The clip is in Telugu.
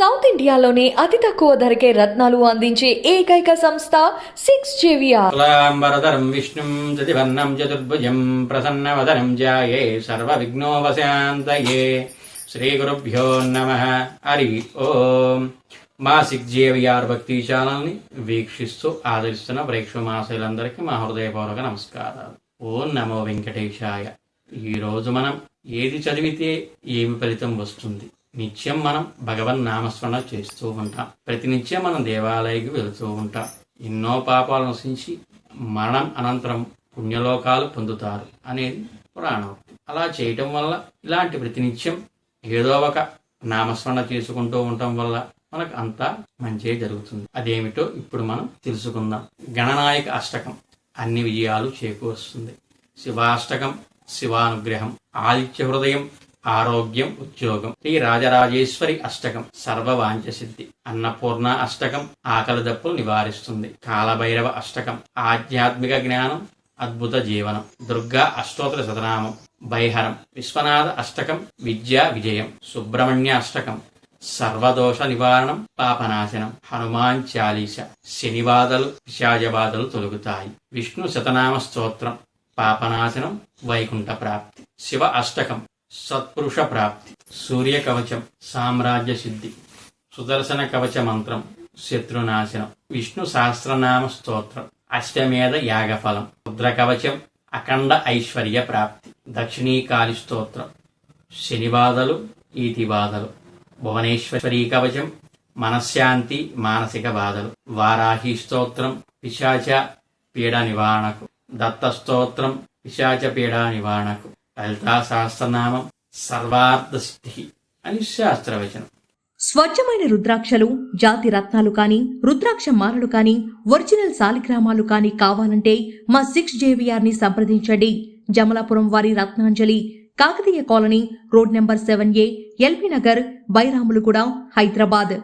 సౌత్ ఇండియాలోనే అతి తక్కువ ధరకే రత్నాలు అందించే ఏకైక సంస్థ సిక్స్ జేవిఆర్. శుక్లాంబరధరం విష్ణుం చతుర్వర్ణం చతుర్భుజం ప్రసన్నవదనం ధ్యాయే శ్రీ గురుభ్యో నమ. హరి ఓం. మా సిక్స్ జేవిఆర్ భక్తి ఛానల్ని వీక్షిస్తూ ఆదరిస్తున్న ప్రేక్షక మాసలందరికీ మా హృదయపూర్వక నమస్కారాలు. ఓం నమో వెంకటేశాయ. ఈరోజు మనం ఏది చదివితే ఏమి ఫలితం వస్తుంది? నిత్యం మనం భగవన్ నామస్మరణ చేస్తూ ఉంటాం. ప్రతి నిత్యం మనం దేవాలయకి వెళుతూ ఉంటాం. ఎన్నో పాపాలు నశించి మరణం అనంతరం పుణ్యలోకాలు పొందుతారు అనేది పురాణోక్తి. అలా చేయటం వల్ల ఇలాంటి ప్రతినిత్యం ఏదో ఒక నామస్మరణ చేసుకుంటూ ఉండటం వల్ల మనకు అంతా మంచి జరుగుతుంది. అదేమిటో ఇప్పుడు మనం తెలుసుకుందాం. గణనాయక అష్టకం అన్ని విజయాలు చేకూరుస్తుంది. శివాష్టకం శివానుగ్రహం ఆదిత్య హృదయం ఆరోగ్యం ఉద్యోగం. శ్రీ రాజరాజేశ్వరి అష్టకం సర్వవాంఛ సిద్ధి. అన్నపూర్ణ అష్టకం ఆకలి దప్పులు నివారిస్తుంది. కాలభైరవ అష్టకం ఆధ్యాత్మిక జ్ఞానం అద్భుత జీవనం. దుర్గా అష్టోత్తర శతనామం బైహరం. విశ్వనాథ అష్టకం విద్యా విజయం. సుబ్రహ్మణ్య అష్టకం సర్వదోష నివారణం పాపనాశనం. హనుమాన్ చాలీస శనివాదలు పిశాజబాధలు తొలగుతాయి. విష్ణు శతనామ స్తోత్రం పాపనాశనం వైకుంఠ ప్రాప్తి. శివ అష్టకం సత్పురుష ప్రాప్తి సూర్య కవచం సామ్రాజ్య సిద్ధి సుదర్శన కవచ మంత్రం శత్రునాశనం. విష్ణు సహస్రనామ స్తోత్రం అష్టమేధ యాగఫలం. రుద్ర కవచం అఖండ ఐశ్వర్య ప్రాప్తి. దక్షిణీకాళి స్తోత్రం శనిబాధలు ఈతిబాధలు భువనేశ్వరీ కవచం మనశ్శాంతి మానసిక బాధలు. వారాహి స్తోత్రం పిశాచ పీడ నివారణకు. దత్త స్తోత్రం పిశాచ పీడ నివారణకు. లలితాశాస్త్రనామం సర్వార్థసిద్ధి అని శాస్త్రవచనం స్వచ్ఛమైన రుద్రాక్షలు జాతి రత్నాలు కాని రుద్రాక్ష మాలలు కాని ఒరిజినల్ సాలిగ్రామాలు కాని కావాలంటే మా సిక్స్ జేవిఆర్ని సంప్రదించండి. జమలాపురం వారి Ratnanjali Kakatiya colony road number seven A LB Nagar Bairamulguda Hyderabad.